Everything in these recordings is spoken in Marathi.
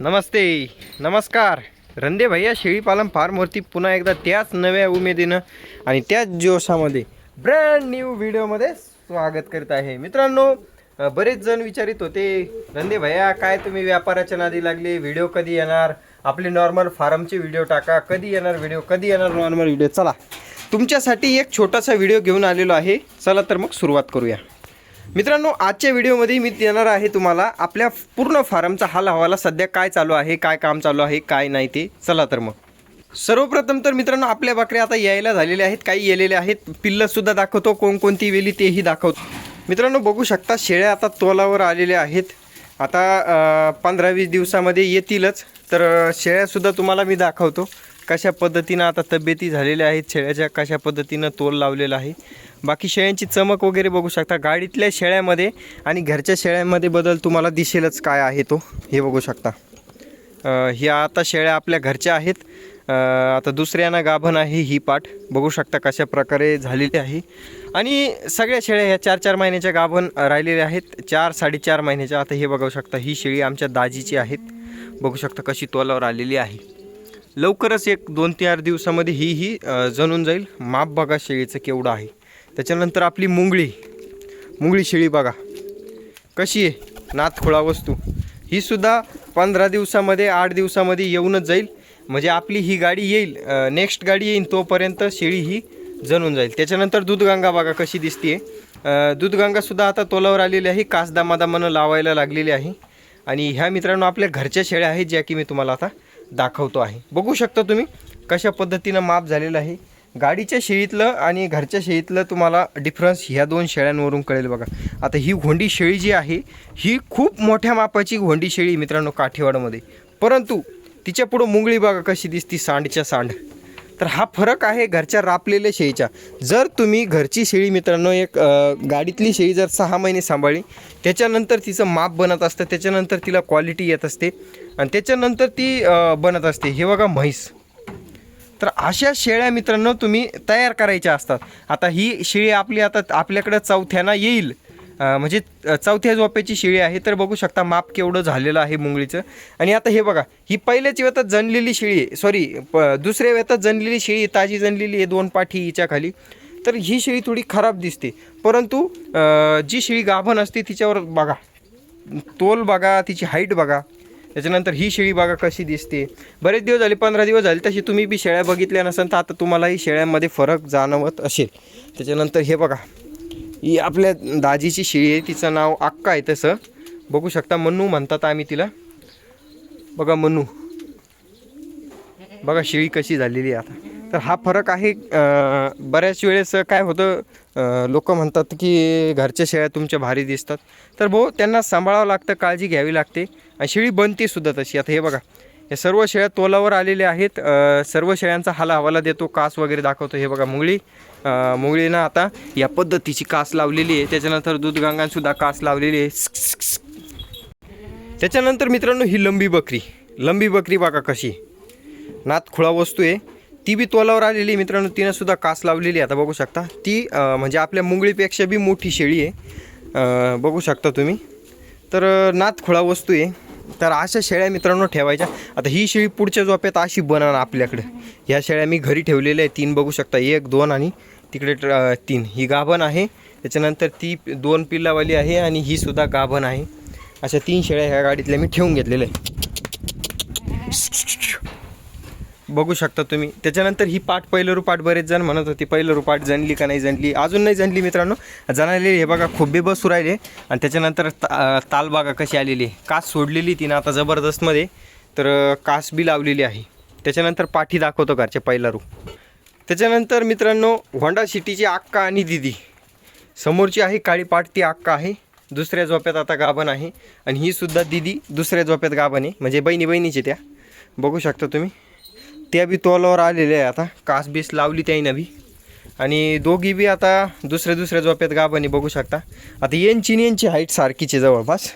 नमस्ते नमस्कार. रंदे भैया शेळीपालन फार्मवरती पुन्हा एकदा त्याच नव्या उमेदीनं आणि त्याच जोशामध्ये ब्रँड न्यू व्हिडिओमध्ये स्वागत करीत आहे. मित्रांनो बरेच जण विचारित होते रंदे भैया काय तुम्ही व्यापाराच्या नादी लागले? व्हिडिओ कधी येणार? आपले नॉर्मल फार्मचे व्हिडिओ टाका. कधी येणार व्हिडिओ कधी येणार नॉर्मल व्हिडिओ चला तुमच्यासाठी एक छोटासा व्हिडिओ घेऊन आलेलो आहे. चला तर मग सुरुवात करूया. मित्रांनो आजच्या व्हिडिओमध्ये मी देणार आहे तुम्हाला आपल्या पूर्ण फार्मचा हाल हवाला सध्या काय चालू आहे काय काम चालू आहे काय नाही ते. चला तर मग. सर्वप्रथम तर मित्रांनो आपल्या बकऱ्या आता यायला झालेल्या आहेत काही येलेल्या आहेत. पिल्लंसुद्धा दाखवतो कोणकोणती वेली तेही दाखवतो. मित्रांनो बघू शकता शेळ्या आता तोलावर आलेल्या आहेत. आता पंधरा वीस दिवसामध्ये येतीलच तर शेळ्यासुद्धा तुम्हाला मी दाखवतो. कशा पद्धतीनं आता तब्येती झालेल्या आहेत शेळ्याच्या कशा पद्धतीनं तोल लावलेला आहे. बाकी शेळ्यांची चमक वगैरे बघू शकता. गाडीतल्या शेळ्यामध्ये आणि घरच्या शेळ्यांमध्ये बदल तुम्हाला दिसेलच काय आहे तो. हे बघू शकता. ह्या आता शेळ्या आपल्या घरच्या आहेत. आता दुसऱ्यांना गाभण आहे ही पाठ. बघू शकता कशा प्रकारे झालेली आहे. आणि सगळ्या शेळ्या ह्या चार चार महिन्याच्या गाभण राहिलेल्या आहेत. चार साडेचार महिन्याच्या. आता हे बघू शकता ही शेळी आमच्या दाजीची आहेत. बघू शकता कशी तोलावर आलेली आहे. लवकरच एक दोन चार दिवसामध्ये ही ही जणून जाईल. माप बघा शेळीचं केवढं आहे. त्याच्यानंतर आपली मुंगळी. मुंगळी शेळी बघा. कशी आहे? नाथखोळा वस्तू. ही सुद्धा पंधरा दिवसामध्ये आठ दिवसामध्ये येऊनच जाईल. म्हणजे आपली ही गाडी येईल. नेक्स्ट गाडी येईल तोपर्यंत शेळी ही जणून जाईल. त्याच्यानंतर दूधगंगा बघा कशी दिसते दूधगंगासुद्धा आता तोलावर आलेली आहे. कासदामादामानं लावायला लागलेली आहे. आणि ह्या मित्रांनो आपल्या घरच्या शेळ्या आहेत ज्या की मी तुम्हाला आता दाखवतो आहे. बघू शकता तुम्ही कशा पद्धतीनं माप झालेलं आहे. गाडीच्या शेळीतलं आणि घरच्या शेळीतलं तुम्हाला डिफरन्स ह्या दोन शेळ्यांवरून कळेल बघा. आता ही घोंडी शेळी जी आहे ही खूप मोठ्या मापाची घोंडी शेळी मित्रांनो काठीवाडमध्ये. परंतु तिच्या पुढं मुंगळी बघा कशी दिसती सांडच्या सांड. तर हा फरक आहे घरच्या रापलेल्या शेळीच्या जर तुम्ही घरची शेळी मित्रांनो एक गाडीतली शेळी जर सहा महिने सांभाळली त्याच्यानंतर तिचं माप बनत असतं त्याच्यानंतर तिला क्वालिटी येत असते आणि त्याच्यानंतर ती बनत असते. हे बघा म्हैस. तर अशा शेळ्या मित्रांनो तुम्ही तयार करायच्या असतात. आता ही शेळी आपली आता आपल्याकडं चौथ्याना येईल. म्हणजे चौथ्या झोप्याची शेळी आहे तर बघू शकता माप केवढं झालेलं आहे मुंगळीचं. आणि आता हे बघा ही पहिल्याच वेतात जनलेली शेळी आहे. सॉरी प दुसऱ्या वेतात जनलेली शेळी ताजी जनलेली आहे दोन पाठी हिच्या खाली. तर ही शेळी थोडी खराब दिसते. परंतु जी शेळी गाभण असते तिच्यावर बघा तोल बघा तिची हाईट बघा. त्याच्यानंतर ही शेळी बघा कशी दिसते. बरेच दिवस झाले पंधरा दिवस झाले तशी तुम्ही बी शेळ्या बघितल्या नसेल तर आता तुम्हालाही शेळ्यांमध्ये फरक जाणवत असेल. त्याच्यानंतर हे बघा ही आपल्या दाजीची शेळी आहे तिचं नाव अक्का आहे तसं. बघू शकता मनू म्हणतात आम्ही तिला. बघा मनू बघा शेळी कशी झालेली आहे आता. तर हा फरक आहे बऱ्याच वेळेस काय होतं लोक म्हणतात की घरच्या शेळ्या तुमच्या भारी दिसतात. तर भाऊ त्यांना सांभाळावं लागतं काळजी घ्यावी लागते. आणि शेळी बनते सुद्धा तशी. आता हे बघा या सर्व शेळ्या तोलावर आलेल्या आहेत. सर्व शेळ्यांचा हाला हवाला देतो. कास वगैरे दाखवतो. हे बघा मुंगळी. मुंगळीनं आता या पद्धतीची कास लावलेली आहे. त्याच्यानंतर दूधगंगांसुद्धा कास लावलेली आहे. त्याच्यानंतर मित्रांनो ही लंबी बकरी. लंबी बकरी बघा कशी. आहे. नात खुळा वस्तू आहे. ती बी तोलावर आलेली मित्रांनो तिनं सुद्धा कास लावलेली आहे. आता बघू शकता. ती म्हणजे आपल्या मुंगळीपेक्षा बी मोठी शेळी आहे. बघू शकता तुम्ही. तर नातखुळा वस्तू आहे. तर अशा शेळ्या मित्रांनो ठेवायच्या. आता ही शेळी पुढच्या झोप्यात अशी बनणार आपल्याकडे. ह्या शेळ्या मी घरी ठेवलेल्या आहे तीन बघू शकता. एक दोन आणि तिकडे तीन. ही गाभण आहे. त्याच्यानंतर ती दोन पिल्लावाली आहे आणि ही सुद्धा गाभण आहे. अशा तीन शेळ्या ह्या गाडीतल्या मी ठेवून घेतलेल्या आहे बघू शकता तुम्ही. त्याच्यानंतर ही पाठ पहिलं पाठ बरेच जण म्हणत होती पहिलं पाठ जणली का नाही जणली? अजून नाही जणली मित्रांनो. जणालेली हे बघा खुब्बे बसू राहिले. आणि त्याच्यानंतर ता तालबागा ताल बघा कशी आलेली आहे? कास सोडलेली तिनं आता जबरदस्तमध्ये. तर कास बी लावलेली आहे. त्याच्यानंतर पाठी दाखवतो घरच्या पहिलरू त्याच्यानंतर मित्रांनो होंडा सिटीची अक्का आणि दिदी. समोरची आहे काळी पाट ती अक्का आहे. दुसऱ्या झोप्यात आता गाभण आहे. आणि ही सुद्धा दिदी दुसऱ्या झोप्यात गाभण आहे. म्हणजे बहिणी बहिणीची त्या. बघू शकता तुम्ही. त्या बी तोलावर आलेल्या आहे आता. कास बीस लावली त्याईनं बी. आणि दोघी बी आता दुसऱ्या दुसऱ्या झोप्यात गाभणी बघू शकता. आता यांची यांची हाईट सारखीची जवळपास.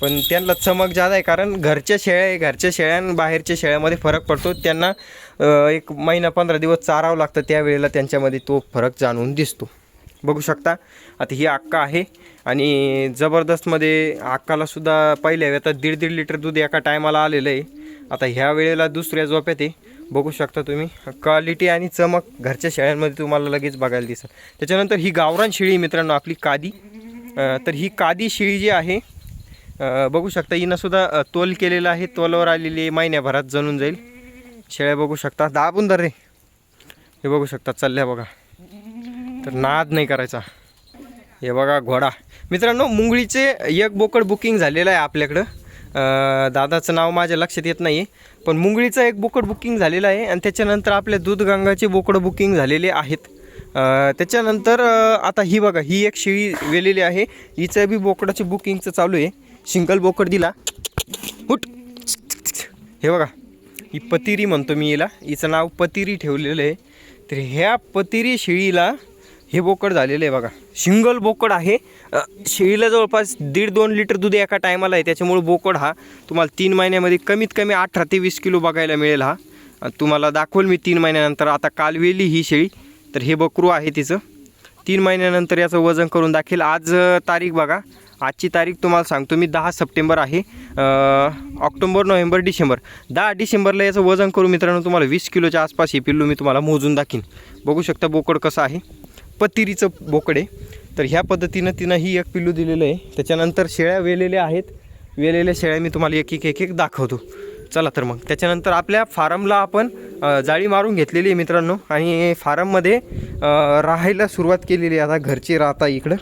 पण त्यांना चमक जादा आहे कारण घरच्या शेळ्या आहे घरच्या शेळ्या आणि बाहेरच्या शेळ्यामध्ये फरक पडतो. त्यांना एक महिना पंधरा दिवस चारावं लागतं त्यावेळेला त्यांच्यामध्ये तो फरक जाणून दिसतो. बघू शकता. आता ही अक्का आहे आणि जबरदस्तमध्ये अक्कालासुद्धा पहिल्या आता दीड दीड लिटर दूध एका टायमाला आलेलं आहे. आता ह्या वेळेला दुसऱ्या झोप्यात आहे. बघू शकता तुम्ही. क्वालिटी आणि चमक घरच्या शेळ्यांमध्ये तुम्हाला लगेच बघायला दिसत त्याच्यानंतर ही गावरान शेळी मित्रांनो आपली कादी. तर ही कादी शेळी जी आहे बघू शकता हिनंसुद्धा तोल केलेला आहे. तोलावर आलेली आहे महिन्याभरात जणून जाईल. शेळ्या बघू शकता. दाबून धर रे. हे बघू शकता चालल्या बघा. तर नाद नाही करायचा. हे बघा घोडा. मित्रांनो मुंगळीचे एक बोकड बुकिंग झालेलं आहे आपल्याकडं. दादाचं नाव माझ्या लक्षात येत नाही पण मुंगळीचं एक बोकड बुकिंग झालेलं आहे आणि त्याच्यानंतर आपल्या दूधगंगाचे बोकड बुकिंग झालेले आहेत. त्याच्यानंतर आता ही बघा ही एक शेळी वेलेली आहे. हिचं बी बोकडाचे बुकिंगचं चालू आहे. सिंगल बोकड दिला. हुट. हे बघा ही पतिरी म्हणतो मी हिला. हिचं नाव पतिरी ठेवलेलं आहे. तर ह्या पतिरी शेळीला हे बोकड झालेलं आहे बघा. सिंगल बोकड आहे. शेळीला जवळपास दीड दोन लिटर दूध एका टायमाला आहे. त्याच्यामुळे बोकड हा तुम्हाला तीन महिन्यामध्ये कमीत कमी अठरा ते वीस किलो बघायला मिळेल हा. तुम्हाला दाखवेल मी तीन महिन्यानंतर. आता कालवेली ही शेळी. तर हे बकरू आहे तिचं. तीन महिन्यानंतर याचं वजन करून दाखेल. आज तारीख बघा. आजची तारीख तुम्हाला सांगतो मी. दहा सप्टेंबर आहे. October October November December. दहा डिसेंबरला याचं वजन करू मित्रांनो तुम्हाला वीस किलोच्या आसपास हे पिल्लू मी तुम्हाला मोजून दाखीन. बघू शकता बोकड कसं आहे. पतिरीचं बोकडे तर ह्या पद्धतीनं तिनं ही एक पिल्लू दिलेलं आहे. त्याच्यानंतर शेळ्या वेलेल्या आहेत. वेलेल्या शेळ्या मी तुम्हाला एक एक एक एक दाखवतो. चला तर मग. त्याच्यानंतर आपल्या फार्मला आपण जाळी मारून घेतलेली आहे मित्रांनो. आणि फार्ममध्ये राहायला सुरुवात केलेली आहे. आता घरची राहता इकडं.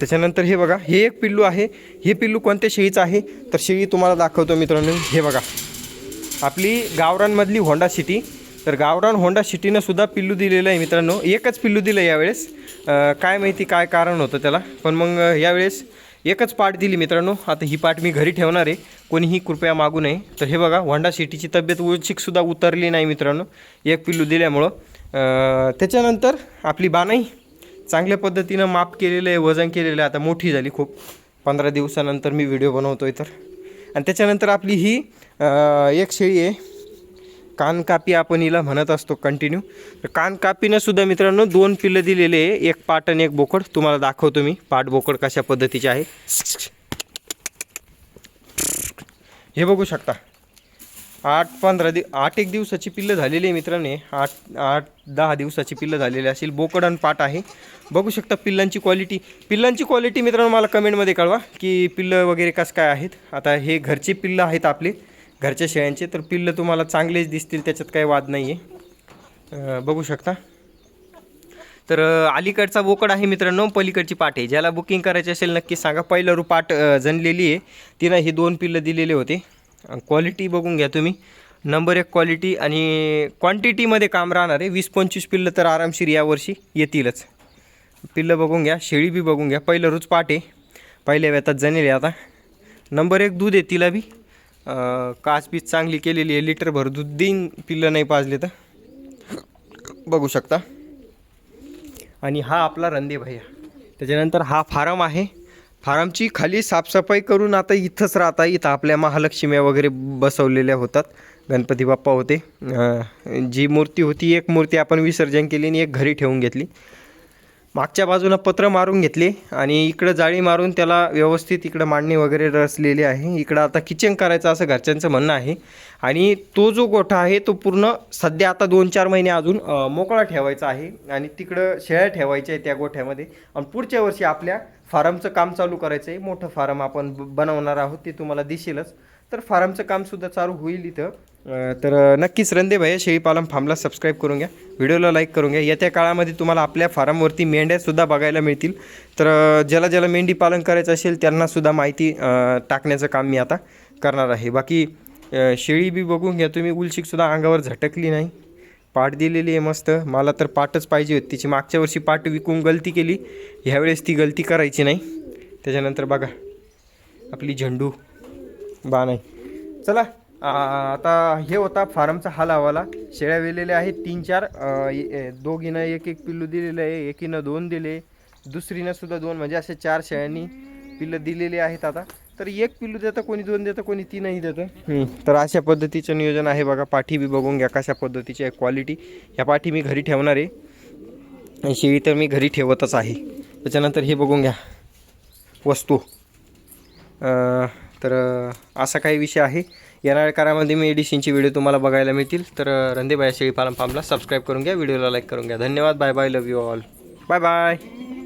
त्याच्यानंतर हे बघा हे एक पिल्लू आहे. हे पिल्लू कोणत्या शेळीचं आहे? तर शेळी तुम्हाला दाखवतो मित्रांनो. हे बघा. आपली गावरांमधली होंडा सिटी. तर गावरान होंडा सिटीनं सुद्धा पिल्लू दिलेलं आहे मित्रांनो. एकच पिल्लू दिलं यावेळेस. काय माहिती काय कारण होतं त्याला. पण मग यावेळेस एकच पाठ दिली मित्रांनो. आता ही पाठ मी घरी ठेवणार आहे. कोणीही कृपया मागू नये. तर हे बघा होंडा सिटीची तब्येत उंचीकसुद्धा उतरली नाही मित्रांनो. एक पिल्लू दिल्यामुळं. त्याच्यानंतर आपली बानाई चांगल्या पद्धतीनं माप केलेलं आहे वजन केलेलं आहे. आता मोठी झाली खूप. पंधरा दिवसानंतर मी व्हिडिओ बनवतो आहे तर. आणि त्याच्यानंतर आपली ही एक शेळी आहे. कानकापी आपण हिला म्हणत असतो कंटिन्यू तर कानकापीनं सुद्धा मित्रांनो दोन पिल्लं दिलेले आहे. एक पाट आणि एक बोकड. तुम्हाला दाखवतो मी पाट बोकड कशा पद्धतीचे आहे. हे बघू शकता. आठ पंधरा दि आठ एक दिवसाची पिल्लं झालेली आहे मित्रांनी आठ आठ दहा दिवसाची पिल्लं झालेली असेल. बोकड आणि पाट आहे. बघू शकता पिल्लांची क्वालिटी पिल्लांची क्वालिटी मित्रांनो मला कमेंटमध्ये कळवा की पिल्लं वगैरे कसं काय आहेत. आता हे घरचे पिल्लं आहेत आपले. घरच्या शेळ्यांचे तर पिल्लं तुम्हाला चांगलेच दिसतील त्याच्यात काही वाद नाही आहे बघू शकता. तर अलीकडचा बोकड आहे मित्रांनो पलीकडची पाट आहे. ज्याला बुकिंग करायची असेल नक्की सांगा. पहिलं रुपाट पाट आहे. तिनं ही दोन पिल्लं दिलेले होते. क्वालिटी बघून घ्या तुम्ही. नंबर एक क्वालिटी आणि क्वांटिटीमध्ये काम राहणार आहे. वीस पंचवीस पिल्लं तर आरामशीर यावर्षी येतीलच. पिल्लं बघून घ्या शेळी बी बघून घ्या. पहिलं रोज पाट आहे. पहिल्या वेतात जणेल आहे आता. नंबर एक दूध आहे तिला बी. काच बीच चांगली केलेली आहे लिटरभर दूध देईन पिल्लं नाही पाजले तर? बघू शकता. आणि हा आपला रंदे भैया. त्याच्यानंतर हा फारम आहे. फारमची खाली साफसफाई करून आता इथंच राहता इथं आपल्या महालक्ष्म्या वगैरे बसवलेल्या होतात. गणपती बाप्पा होते. जी मूर्ती होती एक मूर्ती आपण विसर्जन केली आणि एक घरी ठेवून घेतली. मागच्या बाजूनं पत्र मारून घेतले आणि इकडं जाळी मारून त्याला व्यवस्थित इकडं मांडणी वगैरे रचलेली आहे. इकडं आता किचन करायचं असं घरच्यांचं म्हणणं आहे. आणि तो जो गोठा आहे तो पूर्ण सध्या आता दोन चार महिने अजून मोकळा ठेवायचा आहे आणि तिकडं शेळ्या ठेवायच्या आहे त्या गोठ्यामध्ये. आणि पुढच्या वर्षी आपल्या फार्मचं काम चालू करायचं आहे. मोठं फार्म आपण ब- बनवणार आहोत ते तुम्हाला दिसेलच. तर फार्मचं कामसुद्धा चालू होईल इथं. तर नक्कीच रंदे भैया शेळीपालन फार्मला सबस्क्राईब करून घ्या. व्हिडिओला लाईक करून घ्या. येत्या काळामध्ये तुम्हाला आपल्या फार्मवरती मेंढ्यासुद्धा बघायला मिळतील. तर ज्याला ज्याला मेंढी पालन करायचं असेल त्यांनासुद्धा माहिती टाकण्याचं काम मी आता करणार आहे. बाकी शेळी बी बघून घ्या तुम्ही. उलशीकसुद्धा अंगावर झटकली नाही. पाठ दिलेली आहे मस्त. मला तर पाटच पाहिजे होती. तिची मागच्या वर्षी पाट विकून गलती केली. ह्यावेळेस ती गलती करायची नाही. त्याच्यानंतर बघा. आपली झेंडू. बा नाही चला. आता हे होता फार्मचा हाल हवाला. शेळ्या वेलेल्या आहेत तीन चार. दोघीनं एक एक पिल्लू दिलेलं आहे. एकीनं दोन दिले. दुसरीनं सुद्धा दोन. म्हणजे असे चार शेळ्यांनी पिल्लं दिलेली आहेत आता. तर एक पिल्लू देतं कोणी दोन देतं कोणी तीनही देतं. तर अशा पद्धतीचं नियोजन आहे बघा. पाठी बी बघून घ्या कशा पद्धतीची आहे क्वालिटी ह्या पाठी मी घरी ठेवणार आहे. आणि शेळी तर मी घरी ठेवतच आहे. त्याच्यानंतर हे बघून घ्या. वस्तू. तर असा काही विषय आहे. येणाऱ्या काळामध्ये मेडिसिनचे व्हिडिओ तुम्हाला बघायला मिळतील. तर अं, रंदेबाया शेळी पालम फार्मला सबस्क्राईब करून घ्या. व्हिडिओला लाईक करून घ्या. धन्यवाद. Bye bye love you all bye bye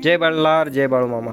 जय बाळलार जय बाळू मामा